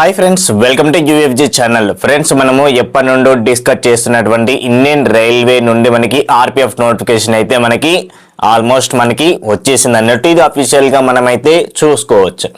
Hi friends welcome to UFG channel. Friends మనము ఎప్పటి నుండో డిస్కస్ చేస్తున్నటువంటి ఇండియన్ రైల్వే నుండి మనకి ఆర్పిఎఫ్ నోటిఫికేషన్ అయితే మనకి ఆల్మోస్ట్ మనకి వచ్చేసింది అన్నట్టు ఇది అఫీషియల్గా మనమైతే చూసుకోవచ్చు.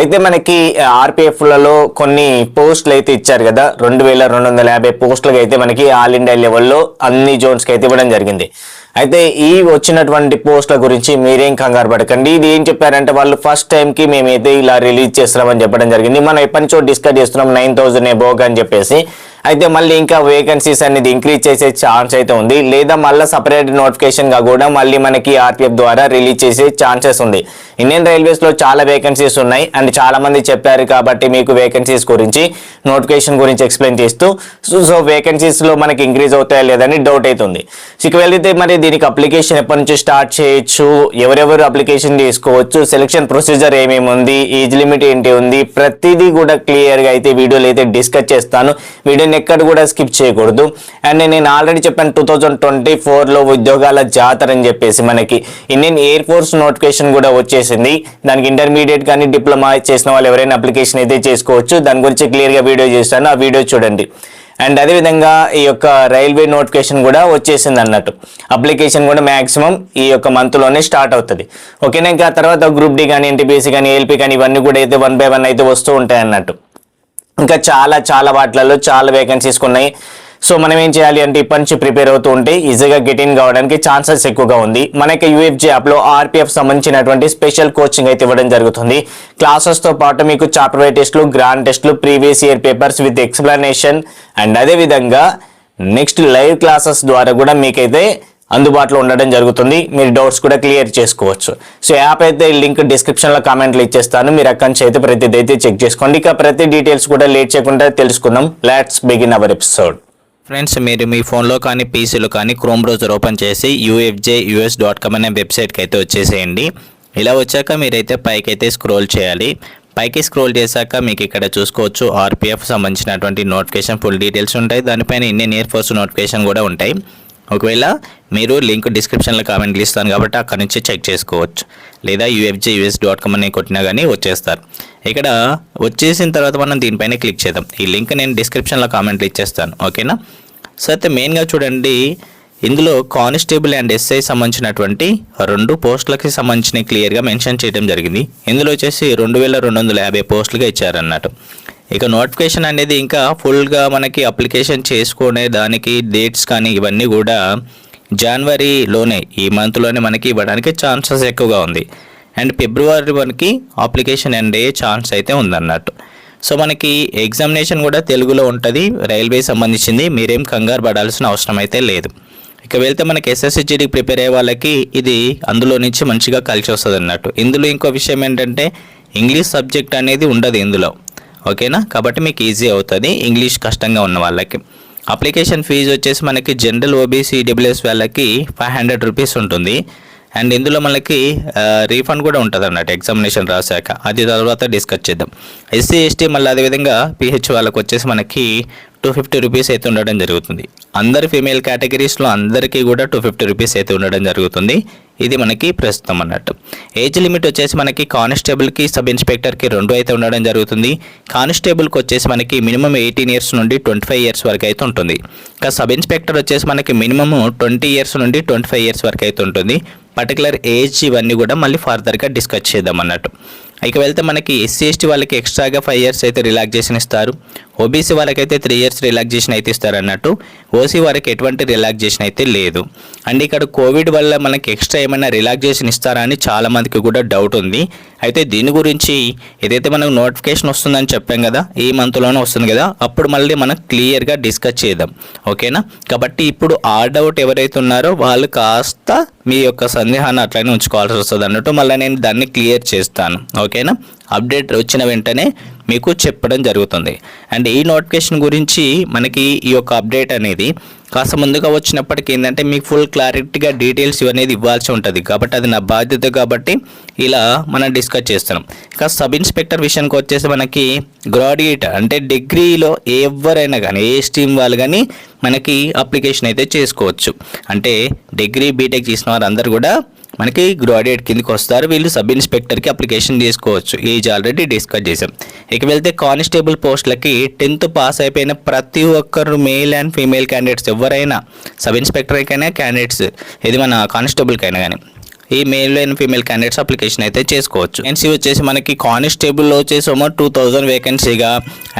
అయితే మనకి ఆర్పిఎఫ్లలో కొన్ని పోస్టులు అయితే ఇచ్చారు కదా రెండు వేల రెండు వందల యాభై పోస్టులకు అయితే మనకి ఆల్ ఇండియా లెవెల్లో అన్ని జోన్స్కి అయితే ఇవ్వడం జరిగింది. అయితే ఈ వచ్చినటువంటి పోస్ట్ల గురించి మీరేం కంగారు పడకండి. ఇది ఏం చెప్పారంటే వాళ్ళు ఫస్ట్ టైంకి మేమైతే ఇలా రిలీజ్ చేస్తున్నామని చెప్పడం జరిగింది. మనం ఎప్పటి నుంచో డిస్కస్ చేస్తున్నాం నైన్ థౌసండ్ ఎబోగ్ అని చెప్పేసి. అయితే మళ్ళీ ఇంకా వేకెన్సీస్ అనేది ఇంక్రీజ్ చేసే ఛాన్స్ అయితే ఉంది. లేదా మళ్ళీ సపరేట్ నోటిఫికేషన్గా కూడా మళ్ళీ మనకి ఆర్పిఎఫ్ ద్వారా రిలీజ్ చేసే ఛాన్సెస్ ఉంది. ఇండియన్ రైల్వేస్లో చాలా వేకెన్సీస్ ఉన్నాయి. అండ్ చాలా మంది చెప్పారు కాబట్టి మీకు వేకెన్సీస్ గురించి నోటిఫికేషన్ గురించి ఎక్స్ప్లెయిన్ చేస్తూ సో సో వేకెన్సీస్లో మనకి ఇంక్రీజ్ అవుతాయా లేదని డౌట్ అవుతుంది సో ఇక మరి దీనికి అప్లికేషన్ ఎప్పటి నుంచి స్టార్ట్ చేయొచ్చు? ఎవరెవరు అప్లికేషన్ తీసుకోవచ్చు? సెలక్షన్ ప్రొసీజర్ ఏమేమి ఉంది? ఏజ్ లిమిట్ ఏంటి ఉంది? ప్రతిదీ కూడా క్లియర్గా అయితే వీడియోలో అయితే డిస్కస్ చేస్తాను. వీడియోని ఎక్కడ కూడా స్కిప్ చేయకూడదు. అండ్ నేను ఆల్రెడీ చెప్పాను టూ థౌజండ్ ట్వంటీ ఫోర్లో ఉద్యోగాల జాతర అని చెప్పేసి మనకి ఇండియన్ ఎయిర్ ఫోర్స్ నోటిఫికేషన్ కూడా వచ్చేసింది. దానికి ఇంటర్మీడియట్ కానీ డిప్లొమా చేసిన వాళ్ళు ఎవరైనా అప్లికేషన్ అయితే చేసుకోవచ్చు. దాని గురించి క్లియర్గా వీడియో చేస్తాను. ఆ వీడియో చూడండి. అండ్ అదేవిధంగా ఈ యొక్క రైల్వే నోటిఫికేషన్ కూడా వచ్చేసింది అన్నట్టు. అప్లికేషన్ కూడా మ్యాక్సిమం ఈ యొక్క మంత్లోనే స్టార్ట్ అవుతుంది. ఓకేనా? ఇంకా తర్వాత గ్రూప్ డి కానీ ఎన్టీపీసీ కానీ ఏఎల్పీ కానీ ఇవన్నీ కూడా అయితే వన్ బై వన్ అయితే వస్తూ ఉంటాయి అన్నట్టు. ఇంకా చాలా చాలా వాటిలలో చాలా వేకెన్సీస్ ఉన్నాయి సో మనం ఏం చేయాలి అంటే ఇప్పటి నుంచి ప్రిపేర్ అవుతూ ఉంటే ఈజీగా గెట్ ఇన్ కావడానికి ఛాన్సెస్ ఎక్కువగా ఉంది. మనకి యూఎఫ్జీ యాప్లో ఆర్పిఎఫ్ సంబంధించినటువంటి స్పెషల్ కోచింగ్ అయితే ఇవ్వడం జరుగుతుంది. క్లాసెస్తో పాటు మీకు చాప్టర్ వై టెస్ట్లు గ్రాండ్ టెస్ట్లు previous year papers with explanation and అదే విధంగా నెక్స్ట్ లైవ్ క్లాసెస్ ద్వారా కూడా మీకైతే అందుబాటులో ఉండడం జరుగుతుంది. మీరు డౌట్స్ కూడా క్లియర్ చేసుకోవచ్చు. సో యాప్ అయితే లింక్ డిస్క్రిప్షన్లో కామెంట్లు ఇచ్చేస్తాను. మీరు అక్కడి నుంచి అయితే ప్రతిదైతే అయితే చెక్ చేసుకోండి. ఇక ప్రతి డీటెయిల్స్ కూడా లేట్ చేయకుండా తెలుసుకుందాం. Let's begin our episode friends మీరు మీ ఫోన్లో కానీ పీసీలో కానీ క్రోమ్ బ్రౌజర్ ఓపెన్ చేసి యూఎఫ్జే యూఎస్ డాట్ కామ్ అనే వెబ్సైట్కి అయితే వచ్చేసేయండి. ఇలా వచ్చాక మీరైతే పైకి అయితే స్క్రోల్ చేయాలి. పైకి స్క్రోల్ చేశాక మీకు ఇక్కడ చూసుకోవచ్చు ఆర్పిఎఫ్ సంబంధించినటువంటి నోటిఫికేషన్ ఫుల్ డీటెయిల్స్ ఉంటాయి. దానిపైన ఇండియన్ ఎయిర్ ఫోర్స్ నోటిఫికేషన్ కూడా ఉంటాయి. ఒకవేళ మీరు లింక్ డిస్క్రిప్షన్లో కామెంట్లు ఇస్తాను కాబట్టి అక్కడ నుంచి చెక్ చేసుకోవచ్చు. లేదా యూఎఫ్జే యూఎస్ డాట్ కామ్ అని కొట్టినా కానీ వచ్చేస్తారు. ఇక్కడ వచ్చేసిన తర్వాత మనం దీనిపైన క్లిక్ చేద్దాం. ఈ లింక్ నేను డిస్క్రిప్షన్లో కామెంట్లు ఇచ్చేస్తాను. ఓకేనా? సో అయితే మెయిన్గా చూడండి ఇందులో కానిస్టేబుల్ అండ్ ఎస్ఐ సంబంధించినటువంటి రెండు పోస్టులకి సంబంధించిన క్లియర్గా మెన్షన్ చేయడం జరిగింది. ఇందులో వచ్చేసి రెండు వేల రెండు వందల యాభై పోస్టులుగా ఇచ్చారన్నట్టు ఇక నోటిఫికేషన్ అనేది ఇంకా ఫుల్గా మనకి అప్లికేషన్ చేసుకునే దానికి డేట్స్ కానీ ఇవన్నీ కూడా జనవరిలోనే ఈ మంత్లోనే మనకి ఇవ్వడానికి ఛాన్సెస్ ఎక్కువగా ఉంది. అండ్ ఫిబ్రవరి మనకి అప్లికేషన్ ఎండ్ అయ్యే ఛాన్స్ అయితే ఉందన్నట్టు. సో మనకి ఎగ్జామినేషన్ కూడా తెలుగులో ఉంటుంది రైల్వే సంబంధించింది మీరేం కంగారు పడాల్సిన అవసరం అయితే లేదు. ఇక వెళ్తే మనకి ఎస్ఎస్సిజిడికి ప్రిపేర్ అయ్యే వాళ్ళకి ఇది అందులో నుంచి మంచిగా కలిసి వస్తుంది అన్నట్టు ఇందులో ఇంకో విషయం ఏంటంటే ఇంగ్లీష్ సబ్జెక్ట్ అనేది ఉండదు ఇందులో. ఓకేనా? కాబట్టి మీకు ఈజీ అవుతుంది. ఇంగ్లీష్ కష్టంగా ఉన్న వాళ్ళకి. అప్లికేషన్ ఫీజు వచ్చేసి మనకి జనరల్ ఓబీసీ డబ్ల్యూఎస్ వాళ్ళకి ఫైవ్ హండ్రెడ్ రూపీస్ ఉంటుంది. అండ్ ఇందులో మనకి రీఫండ్ కూడా ఉంటుంది అన్నట్టు ఎగ్జామినేషన్ రాశాక. అది తర్వాత డిస్కస్ చేద్దాం. ఎస్సీ ఎస్టీ మళ్ళీ అదేవిధంగా పిహెచ్ వాళ్ళకి వచ్చేసి మనకి టూ ఫిఫ్టీ రూపీస్ అయితే ఉండడం జరుగుతుంది. అందరి ఫీమేల్ కేటగిరీస్లో అందరికీ కూడా టూ ఫిఫ్టీ రూపీస్ అయితే ఉండడం జరుగుతుంది. ఇది మనకి ప్రస్తుతం అన్నట్టు. ఏజ్ లిమిట్ వచ్చేసి మనకి కానిస్టేబుల్కి సబ్ ఇన్స్పెక్టర్కి రెండు అయితే ఉండడం జరుగుతుంది. కానిస్టేబుల్కి వచ్చేసి మనకి మినిమం ఎయిటీన్ ఇయర్స్ నుండి ట్వంటీ ఫైవ్ ఇయర్స్ వరకు అయితే ఉంటుంది. ఇంకా సబ్ ఇన్స్పెక్టర్ వచ్చేసి మనకి మినిమం ట్వంటీ ఇయర్స్ నుండి ట్వంటీ ఫైవ్ ఇయర్స్ వరకు అయితే ఉంటుంది. పర్టికులర్ ఏజ్ ఇవన్నీ కూడా మళ్ళీ ఫర్దర్గా డిస్కస్ చేద్దాం అన్నట్టు. ఇక వెళ్తే మనకి ఎస్సీ ఎస్టీ వాళ్ళకి ఎక్స్ట్రాగా ఫైవ్ ఇయర్స్ అయితే రిలాక్సేషన్ ఇస్తారు. ఓబీసీ వాళ్ళకైతే త్రీ ఇయర్స్ రిలాక్సేషన్ అయితే ఇస్తారు అన్నట్టు. ఓసీ వారికి ఎటువంటి రిలాక్సేషన్ అయితే లేదు. అండ్ ఇక్కడ కోవిడ్ వల్ల మనకి ఎక్స్ట్రా ఏమైనా రిలాక్సేషన్ ఇస్తారా అని చాలామందికి కూడా డౌట్ ఉంది. అయితే దీని గురించి ఏదైతే మనకు నోటిఫికేషన్ వస్తుందని చెప్పాం కదా ఈ మంత్లోనే వస్తుంది కదా అప్పుడు మళ్ళీ మనం క్లియర్గా డిస్కస్ చేద్దాం. ఓకేనా కాబట్టి ఇప్పుడు ఆ డౌట్ ఎవరైతే ఉన్నారో వాళ్ళు కాస్త మీ యొక్క సందేహాన్ని అట్లనే ఉంచుకోవాల్సి వస్తుంది అన్నట్టు మళ్ళీ నేను దాన్ని క్లియర్ చేస్తాను. ఓకేనా? అప్డేట్ వచ్చిన వెంటనే మీకు చెప్పడం జరుగుతుంది. అండ్ ఈ నోటిఫికేషన్ గురించి మనకి ఈ యొక్క అప్డేట్ అనేది కాస్త ముందుగా వచ్చినప్పటికీ ఏంటంటే మీకు ఫుల్ క్లారిటీగా డీటెయిల్స్ ఇవనేది ఇవ్వాల్సి ఉంటుంది. కాబట్టి అది నా బాధ్యత కాబట్టి ఇలా మనం డిస్కస్ చేస్తున్నాం. ఇక సబ్ ఇన్స్పెక్టర్ విషయానికి వచ్చేసి మనకి గ్రాడ్యుయేట్ అంటే డిగ్రీలో ఎవరైనా కానీ ఏ స్ట్రీమ్ వాళ్ళు కానీ మనకి అప్లికేషన్ అయితే చేసుకోవచ్చు. అంటే డిగ్రీ బీటెక్ చేసిన వారందరూ కూడా మనకి గ్రాడ్యుయేట్ కిందకి వస్తారు. వీళ్ళు సబ్ ఇన్స్పెక్టర్కి అప్లికేషన్ చేసుకోవచ్చు ఏజ్ ఆల్రెడీ డిస్కస్ చేసాం ఇక వెళ్తే కానిస్టేబుల్ పోస్టులకి టెన్త్ పాస్ అయిపోయిన ప్రతి ఒక్కరు మేల్ అండ్ ఫీమేల్ క్యాండిడేట్స్ ఎవరైనా సబ్ ఇన్స్పెక్టర్కైనా క్యాండిడేట్స్ ఇది మన కానిస్టేబుల్కైనా కానీ ఈ male and female candidates application అయితే చేసుకోవచ్చు. వేకెన్సీ వచ్చేసి మనకి కానిస్టేబుల్లో వచ్చేసి టూ థౌజండ్ వేకెన్సీగా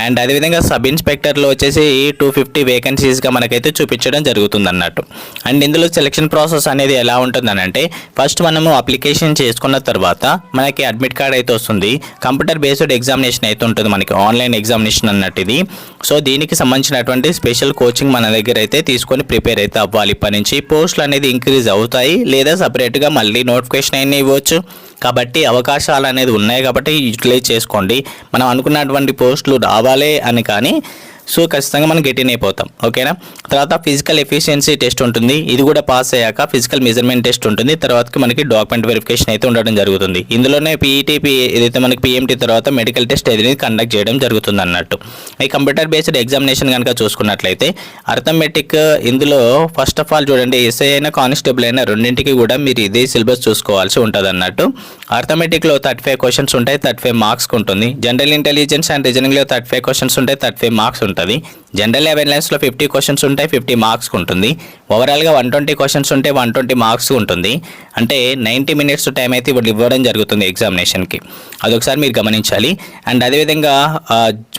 అండ్ అదేవిధంగా సబ్ ఇన్స్పెక్టర్లో వచ్చేసి టూ ఫిఫ్టీ వేకెన్సీస్గా మనకైతే చూపించడం జరుగుతుంది అన్నట్టు అండ్ ఇందులో సెలక్షన్ ప్రాసెస్ అనేది ఎలా ఉంటుందని అంటే ఫస్ట్ మనము అప్లికేషన్ చేసుకున్న తర్వాత మనకి అడ్మిట్ కార్డ్ అయితే వస్తుంది. కంప్యూటర్ బేస్డ్ ఎగ్జామినేషన్ అయితే ఉంటుంది మనకి ఆన్లైన్ ఎగ్జామినేషన్ అన్నట్టు ఇది. సో దీనికి సంబంధించినటువంటి స్పెషల్ కోచింగ్ మన దగ్గర అయితే తీసుకొని ప్రిపేర్ అయితే అవ్వాలి. ఇప్పటి నుంచి పోస్టులు అనేది ఇంక్రీజ్ అవుతాయి లేదా సపరేట్గా మళ్ళీ నోటిఫికేషన్ అయినా ఇవ్వచ్చు. కాబట్టి అవకాశాలు అనేది ఉన్నాయి కాబట్టి యూటిలైజ్ చేసుకోండి. మనం అనుకున్నటువంటి పోస్టులు రావాలే అని కానీ సో ఖచ్చితంగా మనం గెట్ ఇన్ అయిపోతాం. ఓకేనా? తర్వాత ఫిజికల్ ఎఫిషియన్సీ టెస్ట్ ఉంటుంది. ఇది కూడా పాస్ అయ్యాక ఫిజికల్ మెజర్మెంట్ టెస్ట్ ఉంటుంది. తర్వాతకి మనకి డాక్యుమెంట్ వెరిఫికేషన్ అయితే ఉండడం జరుగుతుంది. ఇందులోనే పీఈటీ ఏదైతే మనకి పిఎంటీ తర్వాత మెడికల్ టెస్ట్ అనేది కండక్ట్ చేయడం జరుగుతుంది అన్నట్టు. ఈ కంప్యూటర్ బేస్డ్ ఎగ్జామినేషన్ కనుక చూసుకున్నట్లయితే అర్థమెటిక్ ఇందులో ఫస్ట్ ఆఫ్ ఆల్ చూడండి ఎస్ఐ అయినా కానిస్టేబుల్ అయినా రెండింటికి కూడా మీరు ఇదే సిలబస్ చూసుకోవాల్సి ఉంటుంది అన్నట్టు. అర్థమెటిక్లో థర్టీ ఫైవ్ క్వశ్చన్స్ ఉంటాయి థర్టీ ఫైవ్ మార్క్స్ ఉంటుంది. జనరల్ ఇంటెలిజెన్స్ అండ్ రీజనింగ్లో థర్టీ ఫైవ్ క్వశ్చన్స్ ఉంటాయి థర్టీ ఫైవ్ మార్క్స్ ఉంటుంది. జనరల్ అవేర్నెస్లో ఫిఫ్టీ క్వశ్చన్స్ ఉంటాయి ఫిఫ్టీ మార్క్స్ ఉంటుంది. ఓవరాల్గా వన్ ట్వంటీ క్వశ్చన్స్ ఉంటే వన్ ట్వంటీ మార్క్స్ ఉంటుంది. అంటే నైంటీ మినిట్స్ టైం అయితే ఇప్పుడు ఇవ్వడం జరుగుతుంది ఎగ్జామినేషన్కి అదొకసారి మీరు గమనించాలి. అండ్ అదేవిధంగా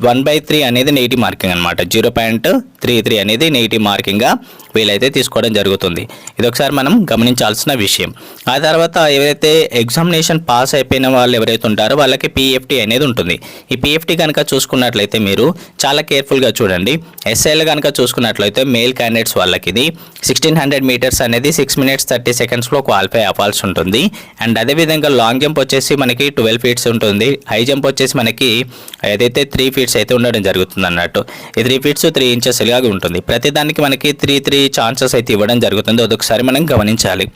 వన్ బై త్రీ అనేది నెగిటివ్ మార్కింగ్ అనమాట జీరో పాయింట్ త్రీ త్రీ అనేది నెగిటివ్ మార్కింగ్గా వీలైతే తీసుకోవడం జరుగుతుంది. ఇది ఒకసారి మనం గమనించాల్సిన విషయం. ఆ తర్వాత ఎవరైతే ఎగ్జామినేషన్ పాస్ అయిపోయిన వాళ్ళు ఎవరైతే ఉంటారో వాళ్ళకి పిఎఫ్టీ అనేది ఉంటుంది. ఈ పిఎఫ్టీ కనుక చూసుకున్నట్లయితే మీరు చాలా కేర్ఫుల్గా చూడండి. ఎస్ఐలు కనుక చూసుకున్నట్లయితే మేల్ క్యాండిడేట్స్ వాళ్ళకి ఇది సిక్స్టీన్ హండ్రెడ్ మీటర్స్ అనేది సిక్స్ మినిట్స్ థర్టీ సెకండ్స్లో క్వాలిఫై అవ్వాల్సి ఉంటుంది. అండ్ అదేవిధంగా లాంగ్ జంప్ వచ్చేసి మనకి ట్వెల్వ్ ఫీట్స్ ఉంటుంది. హై జంప్ వచ్చేసి మనకి ఏదైతే త్రీ ఫీట్స్ అయితే ఉండడం జరుగుతుంది అన్నట్టు. ఈ త్రీ ఫీట్స్ త్రీ ఇంచెస్ ఉంటుంది. ప్రతి దానికి మనకి త్రీ త్రీ ఛాన్సెస్ అయితే ఇవ్వడం జరుగుతుంది. అదొకసారి మనం గమనించాలి.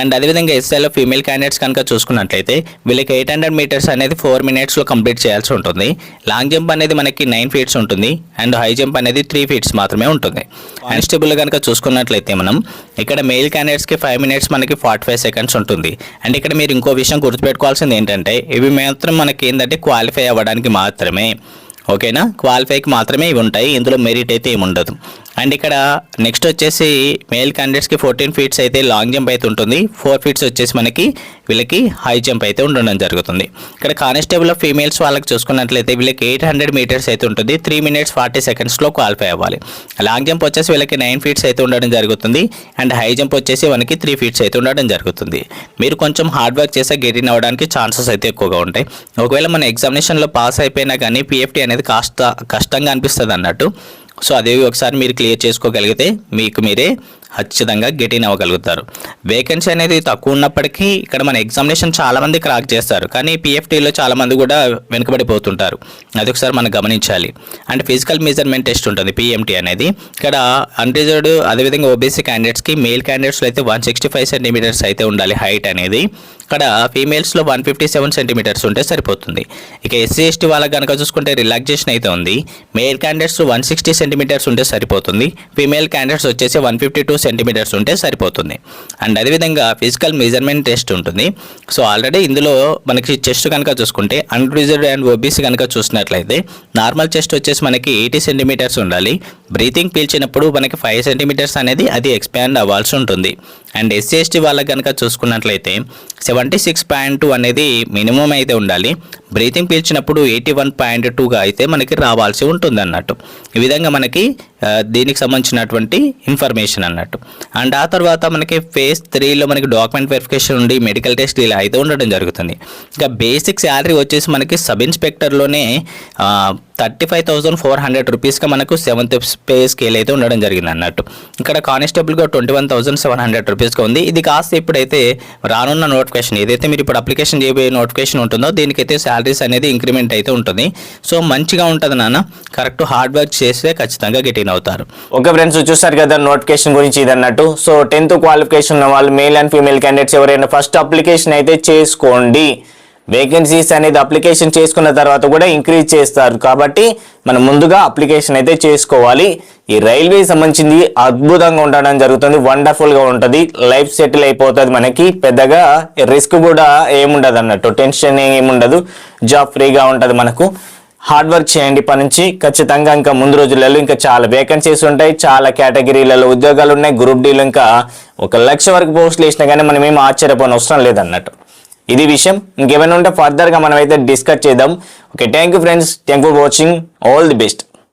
అండ్ అదేవిధంగా ఎస్ఐలో ఫీమేల్ క్యాండిడేట్స్ కనుక చూసుకున్నట్లయితే వీళ్ళకి ఎయిట్ హండ్రెడ్ మీటర్స్ అనేది ఫోర్ మినిట్స్లో కంప్లీట్ చేయాల్సి ఉంటుంది. లాంగ్ జంప్ అనేది మనకి నైన్ ఫీట్స్ ఉంటుంది. అండ్ హై జంప్ అనేది త్రీ ఫీట్స్ మాత్రమే ఉంటుంది. కానిస్టేబుల్ కనుక చూసుకున్నట్లయితే మనం ఇక్కడ మెయిల్ క్యాండిడేట్స్కి ఫైవ్ మినిట్స్ మనకి ఫార్టీ ఫైవ్ సెకండ్స్ ఉంటుంది. అండ్ ఇక్కడ మీరు ఇంకో విషయం గుర్తుపెట్టుకోవాల్సింది ఏంటంటే ఇవి మేము మాత్రం మనకి ఏంటంటే క్వాలిఫై అవ్వడానికి మాత్రమే. ఓకేనా? క్వాలిఫైకి మాత్రమే ఇవి ఉంటాయి. ఇందులో మెరిట్ అయితే ఏమి ఉండదు అండ్ ఇక్కడ నెక్స్ట్ వచ్చేసి మేల్ క్యాండిడేట్స్కి ఫోర్టీన్ ఫీట్స్ అయితే లాంగ్ జంప్ అయితే ఉంటుంది. ఫోర్ ఫీట్స్ వచ్చేసి మనకి వీళ్ళకి హై జంప్ అయితే ఉండడం జరుగుతుంది. ఇక్కడ కానిస్టేబుల్ ఆఫ్ ఫీమేల్స్ వాళ్ళకి చూసుకున్నట్లయితే వీళ్ళకి ఎయిట్ హండ్రెడ్ మీటర్స్ అయితే ఉంటుంది. త్రీ మినిట్స్ ఫార్టీ సెకండ్స్లో క్వాలిఫై అవ్వాలి. లాంగ్ జంప్ వచ్చేసి వీళ్ళకి నైన్ ఫీట్స్ అయితే ఉండడం జరుగుతుంది. అండ్ హై జంప్ వచ్చేసి మనకి త్రీ ఫీట్స్ అయితే ఉండడం జరుగుతుంది. మీరు కొంచెం హార్డ్ వర్క్ చేస్తే గెట్ ఇన్ అవ్వడానికి ఛాన్సెస్ అయితే ఎక్కువగా ఉంటాయి. ఒకవేళ మన ఎగ్జామినేషన్లో పాస్ అయిపోయినా కానీ పిఎఫ్టీ అనేది కాస్త కష్టంగా అనిపిస్తుంది అన్నట్టు సో అదేవి ఒకసారి మీరు క్లియర్ చేసుకోగలిగితే మీకు మీరే ఖచ్చితంగా గెట్ ఇన్ అవ్వగలుగుతారు. వేకెన్సీ అనేది తక్కువ ఉన్నప్పటికీ ఇక్కడ మన ఎగ్జామినేషన్ చాలామంది క్రాక్ చేస్తారు. కానీ పిఎఫ్టీలో చాలామంది కూడా వెనుకబడిపోతుంటారు. అది ఒకసారి మనం గమనించాలి. అండ్ ఫిజికల్ మెజర్మెంట్ టెస్ట్ ఉంటుంది పిఎంటీ అనేది. ఇక్కడ అన్రిజర్వ్డ్ అదేవిధంగా ఓబీసీ క్యాండిడేట్స్కి మేల్ క్యాండిడేట్స్లో అయితే వన్ సిక్స్టీ ఫైవ్ సెంటీమీటర్స్ అయితే ఉండాలి హైట్ అనేది. ఇక్కడ ఫీమేల్స్లో వన్ ఫిఫ్టీ సెవెన్ సెంటీమీటర్స్ ఉంటే సరిపోతుంది. ఇక ఎస్సీ ఎస్టీ వాళ్ళకి కనుక చూసుకుంటే రిలాక్సేషన్ అయితే ఉంది. Male candidates one sixty centimetres ఉంటే సరిపోతుంది. ఫీమేల్ క్యాండిడేట్స్ వచ్చేసి వన్ ఫిఫ్టీ టూ సెంటీమీటర్స్ ఉంటే సరిపోతుంది. అండ్ అదేవిధంగా ఫిజికల్ మెజర్మెంట్ టెస్ట్ ఉంటుంది. సో ఆల్రెడీ ఇందులో మనకి చెస్ట్ కనుక చూసుకుంటే అన్రిజర్వ్డ్ అండ్ ఓబీసీ కనుక చూసినట్లయితే నార్మల్ చెస్ట్ వచ్చేసి మనకి ఎయిటీ సెంటీమీటర్స్ ఉండాలి. బ్రీతింగ్ పీల్చినప్పుడు మనకి ఫైవ్ సెంటీమీటర్స్ అనేది అది ఎక్స్పాండ్ అవ్వాల్సి ఉంటుంది. అండ్ ఎస్సీ ఎస్టీ వాళ్ళకి కనుక చూసుకున్నట్లయితే సెవెంటీ సిక్స్ పాయింట్ టూ అనేది మినిమం అయితే ఉండాలి. బ్రీతింగ్ పీల్చినప్పుడు ఎయిటీ వన్ పాయింట్ టూగా అయితే మనకి రావాల్సి ఉంటుంది అన్నట్టు ఈ విధంగా మనకి దీనికి సంబంధించినటువంటి ఇన్ఫర్మేషన్ అన్నట్టు. అండ్ ఆ తర్వాత మనకి ఫేజ్ త్రీలో మనకి డాక్యుమెంట్ వెరిఫికేషన్ ఉండి మెడికల్ టెస్ట్ ఇలా అయితే ఉండడం జరుగుతుంది. ఇంకా బేసిక్ శాలరీ వచ్చేసి మనకి sub ఇన్స్పెక్టర్లోనే thirty five thousand four hundred రూపీస్గా మనకు సెవెంత్ పే స్కేల్ అయితే ఉండడం జరిగింది అన్నట్టు. ఇక్కడ కానిస్టేబుల్గా twenty one thousand seven hundred రూపీస్గా ఉంది. ఇది కాస్త ఇప్పుడైతే రానున్న నోటిఫికేషన్ ఏదైతే మీరు ఇప్పుడు అప్లికేషన్ చేయబోయే నోటిఫికేషన్ ఉంటుందో దీనికైతే శాలరీస్ అనేది ఇంక్రిమెంట్ అయితే ఉంటుంది. సో మంచిగా ఉంటుంది నాన్న. కరెక్ట్ హార్డ్ వర్క్ చేస్తే ఖచ్చితంగా గెటిన్ అవుతారు. ఓకే ఫ్రెండ్స్ చూసారు కదా నోటిఫికేషన్ గురించి ఇది అన్నట్టు. సో టెన్త్ క్వాలిఫికేషన్ ఉన్న వాళ్ళు మేల్ అండ్ ఫీమేల్ క్యాండిడేట్స్ ఎవరైనా ఫస్ట్ అప్లికేషన్ అయితే చేసుకోండి. వేకెన్సీస్ అనేది అప్లికేషన్ చేసుకున్న తర్వాత కూడా ఇంక్రీజ్ చేస్తారు. కాబట్టి మనం ముందుగా అప్లికేషన్ అయితే చేసుకోవాలి. ఈ రైల్వే సంబంధించింది అద్భుతంగా ఉండడం జరుగుతుంది. వండర్ఫుల్గా ఉంటుంది. లైఫ్ సెటిల్ అయిపోతుంది మనకి. పెద్దగా రిస్క్ కూడా ఏముండదు అన్నట్టు. టెన్షన్ ఏముండదు. జాబ్ ఫ్రీగా ఉంటుంది మనకు. హార్డ్ వర్క్ చేయండి పని నుంచి. ఖచ్చితంగా ఇంకా ముందు రోజులలో ఇంకా చాలా వేకెన్సీస్ ఉంటాయి. చాలా కేటగిరీలలో ఉద్యోగాలు ఉన్నాయి. గ్రూప్ డీలు ఇంకా ఒక లక్ష వరకు పోస్టులు వేసినా కానీ మనం ఏం ఆశ్చర్యపోయిన అవసరం లేదన్నట్టు. ఇది విషయం. ఇంకేమైనా ఉంటే ఫర్దర్గా మనం అయితే డిస్కస్ చేద్దాం. Okay thank you friends thank for watching all the best